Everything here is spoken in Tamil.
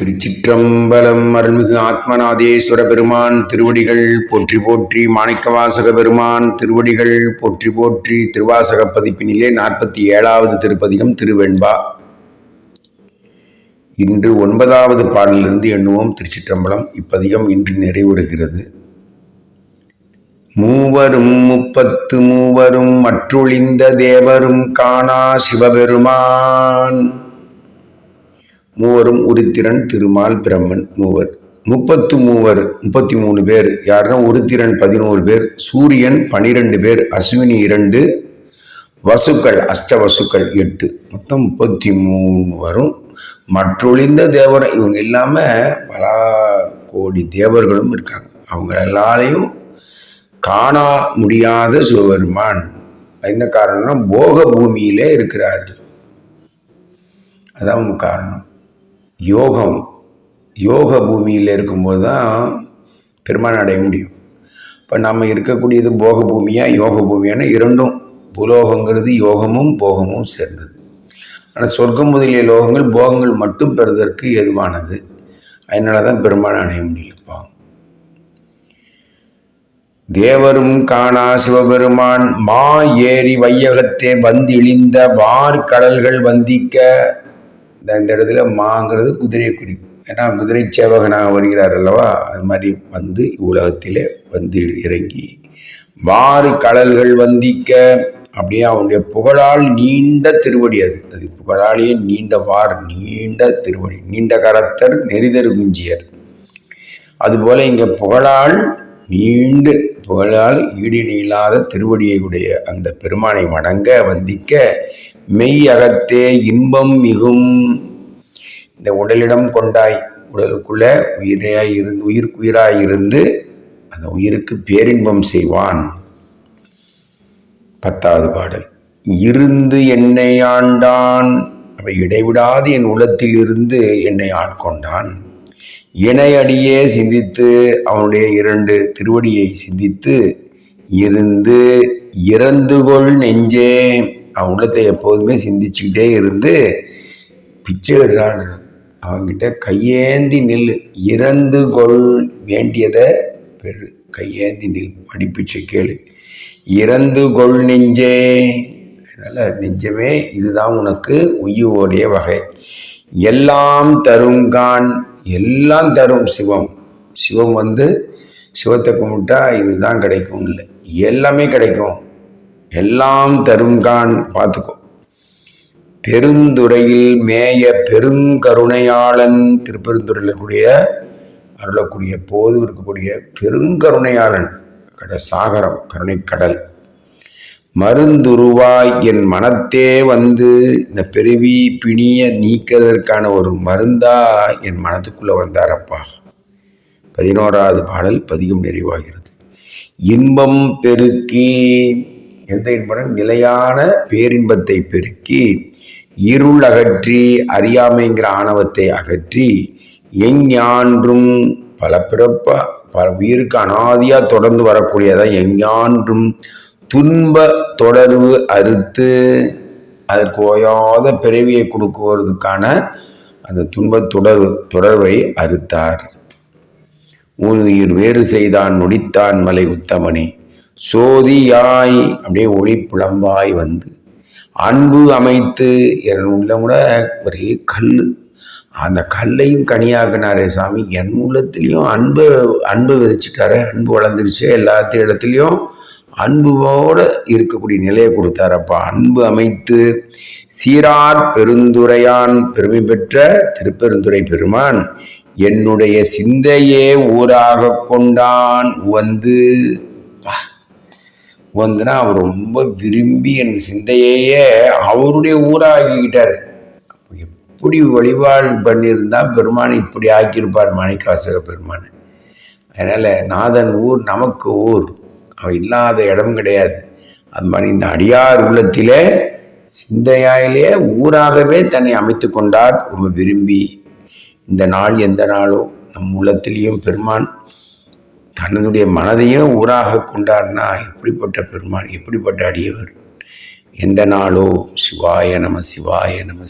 திருச்சிற்றம்பலம் அருள்மிகு ஆத்மநாதேஸ்வர பெருமான் திருவடிகள் போற்றி போற்றி மாணிக்கவாசக பெருமான் திருவடிகள் போற்றி போற்றி திருவாசக பதிப்பினிலே நாற்பத்தி ஏழாவது திருப்பதிகம் திருவெண்பா. இன்று ஒன்பதாவது பாடலிலிருந்து எண்ணுவோம் திருச்சிற்றம்பலம். இப்பதிகம் இன்று நிறைவுறுகிறது. மூவரும் முப்பத்து மூவரும் மற்றொழிந்த தேவரும் காணா சிவபெருமான். மூவரும் உருத்திரன் திருமால் பிரம்மன் மூவர். முப்பத்து மூவர் முப்பத்தி மூணு பேர். யாருன்னா உருத்திரன் பதினோரு பேர் சூரியன் பனிரெண்டு பேர் அஸ்வினி இரண்டு வசுக்கள் அஷ்ட வசுக்கள் எட்டு. மொத்தம் முப்பத்தி மூணு வரும் மற்றொழிந்த தேவர் இவங்க இல்லாமல் பல கோடி தேவர்களும் இருக்காங்க. அவங்க எல்லாரையும் காணா முடியாத சிவபெருமான். என்ன காரணம்னா போக பூமியிலே இருக்கிறார்கள். அதான் காரணம். யோகம் யோக பூமியில் இருக்கும்போது தான் பெருமான் அடைய முடியும். இப்போ நம்ம இருக்கக்கூடியது போக பூமியாக யோக பூமியான இரண்டும் புலோகங்கிறது யோகமும் போகமும் சேர்ந்தது. ஆனால் சொர்க்கம் முதலிய லோகங்கள் போகங்கள் மட்டும் பெறுவதற்கு எதுவானது அதனால தான் பெருமான் அடைய முடியலப்பா தேவரும் காணா சிவபெருமான் மா ஏறி வையகத்தே வந்திழிந்த வார் கடல்கள் வந்திக்க இந்த இந்த இடத்துல மாங்கிறது குதிரையை குறிக்கும் ஏன்னா குதிரை சேவகனாக வருகிறார் அல்லவா? அது மாதிரி வந்து உலகத்திலே வந்து இறங்கி வாறு கடல்கள் வந்திக்க அப்படியே அவனுடைய புகழால் நீண்ட திருவடி அது. அது புகழாலேயே நீண்ட வார் நீண்ட திருவடி. நீண்ட கரத்தர் நெறிதரு குஞ்சியர் அதுபோல இங்கே புகழால் நீண்டு புகழால் ஈடிணை இல்லாத திருவடியை உடைய அந்த பெருமானை வணங்க வந்திக்க மெய் அகத்தே இன்பம் மிகும். இந்த உடலிடம் கொண்டாய் உடலுக்குள்ள உயிராய் இருந்து உயிருக்குயிராய் இருந்து அந்த உயிருக்கு பேரின்பம் செய்வான். பத்தாவது பாடல். இருந்து என்னை ஆண்டான். அவை இடைவிடாது என் உள்ளத்தில் இருந்து என்னை ஆட்கொண்டான். இணையடியே சிந்தித்து அவனுடைய இரண்டு திருவடியை சிந்தித்து இருந்து இறந்துகொள் நெஞ்சே. அவன் உள்ளத்தை எப்போதுமே சிந்திச்சுக்கிட்டே இருந்து பிச்சை விடுறான் அவன்கிட்ட கையேந்தி நில் இறந்து கொள் வேண்டியதை பெரு கையேந்தி நில். படிப்பிச்சை கேளு. இறந்து கொள் நெஞ்சே. அதனால் நெஞ்சமே இதுதான் உனக்கு உயிரோடைய வகை. எல்லாம் தருங்கான் எல்லாம் தரும் சிவம். சிவம் வந்து சிவத்தை கும்பிட்டா இதுதான் கிடைக்கும் இல்லை. எல்லாமே கிடைக்கும். எல்லாம் தருங்கான் பார்த்துக்கோ. பெருந்துறையில் மேய பெருங்கருணையாளன் திருப்பெருந்துறையில் கூடிய அருளக்கூடிய போது இருக்கக்கூடிய பெருங்கருணையாளன் கட சாகரம் கருணைக்கடல் மருந்துருவாய் என் மனத்தே வந்து இந்த பெருவி பிணிய நீக்கிறதற்கான ஒரு மருந்தா என் மனத்துக்குள்ளே வந்தாரப்பா. பதினோராவது பாடல் பதிகம் நிறைவாகிறது. இன்பம் பெருக்கி எந்த இன்பம் நிலையான பேரின்பத்தை பெருக்கி இருள் அகற்றி அறியாமைங்கிற ஆணவத்தை அகற்றி எஞ்ஞான்றும் பல பிறப்ப பல உயிருக்கு அனாதியாக தொடர்ந்து வரக்கூடியதான் எஞ்ஞான்றும் துன்ப தொடர்பு அறுத்து அதற்கு ஓயாத பிறவியை கொடுக்குவதற்கான அந்த துன்ப தொடர் தொடர்பை அறுத்தார். உயிர் வேறு செய்தான் நொடித்தான் மலை உத்தமனே. சோதியாய் அப்படியே ஒளி புலம்பாய் வந்து அன்பு அமைத்து என் உள்ள கூட ஒரே கல். அந்த கல்லையும் கனியாக்குனாரே சாமி. என் உள்ளத்துலேயும் அன்பு அன்பு விதைச்சிட்டாரு. அன்பு வளர்ந்துருச்சு. எல்லாத்து இடத்துலையும் அன்புவோடு இருக்கக்கூடிய நிலையை கொடுத்தாரப்பா. அன்பு அமைத்து சீரார் பெருந்துரையான் பெருமை பெற்ற திருப்பெருந்துரை பெருமான் என்னுடைய சிந்தையே ஊராக கொண்டான் வந்து வந்துன்னா அவர் ரொம்ப விரும்பி என் சிந்தையையே அவருடைய ஊராகிக்கிட்டார் எப்படி வழிபாடு பண்ணியிருந்தா பெருமான் இப்படி ஆக்கியிருப்பார் மாணிக்காசக பெருமான்? அதனால் நாதன் ஊர் நமக்கு ஊர். அவன் இல்லாத இடம் கிடையாது. அது மாதிரி இந்த அடியார் உள்ளத்திலே சிந்தையாயிலே ஊராகவே தன்னை அமைத்து கொண்டார். ரொம்ப விரும்பி. இந்த நாள் எந்த நாளோ நம் உள்ளத்திலையும் பெருமான் தன்னுடைய மனதையும் ஊராக கொண்டார்னா எப்படிப்பட்ட பெருமான் எப்படிப்பட்ட அடியவர். எந்த நாளோ சிவாய நம சிவாய நம